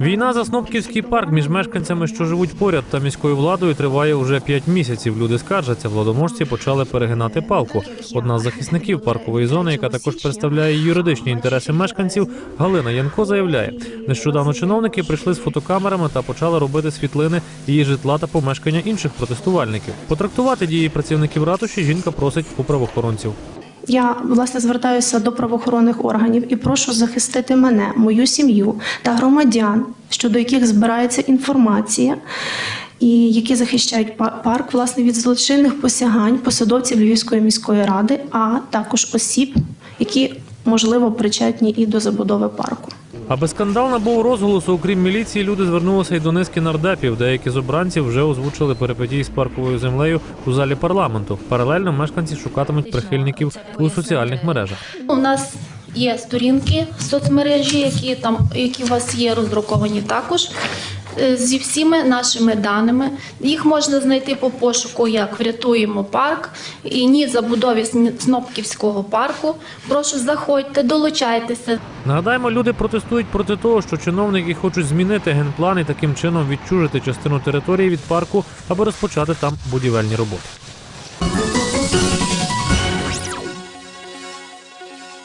Війна за Снопківський парк між мешканцями, що живуть поряд, та міською владою триває уже п'ять місяців. Люди скаржаться, владоможці почали перегинати палку. Одна з захисників паркової зони, яка також представляє юридичні інтереси мешканців, Галина Янко заявляє, нещодавно чиновники прийшли з фотокамерами та почали робити світлини її житла та помешкання інших протестувальників. Потрактувати дії працівників ратуші жінка просить у правоохоронців. Я власне звертаюся до правоохоронних органів і прошу захистити мене, мою сім'ю та громадян, щодо яких збирається інформація, і які захищають па- парк власне від злочинних посягань посадовців Львівської міської ради, а також осіб, які можливо причетні і до забудови парку. Аби скандал набув розголосу, окрім міліції, люди звернулися й до низки нардепів. Деякі з обранців вже озвучили перипетії з парковою землею у залі парламенту. Паралельно мешканці шукатимуть прихильників у соціальних мережах. У нас є сторінки в соцмережі, які там які у вас є роздруковані також. Е, Зі всіми нашими даними їх можна знайти по пошуку як врятуємо парк і ні забудові Снопківського парку. Прошу заходьте, долучайтеся. Нагадаємо, люди протестують проти того, що чиновники хочуть змінити генплан і таким чином відчужити частину території від парку, аби розпочати там будівельні роботи.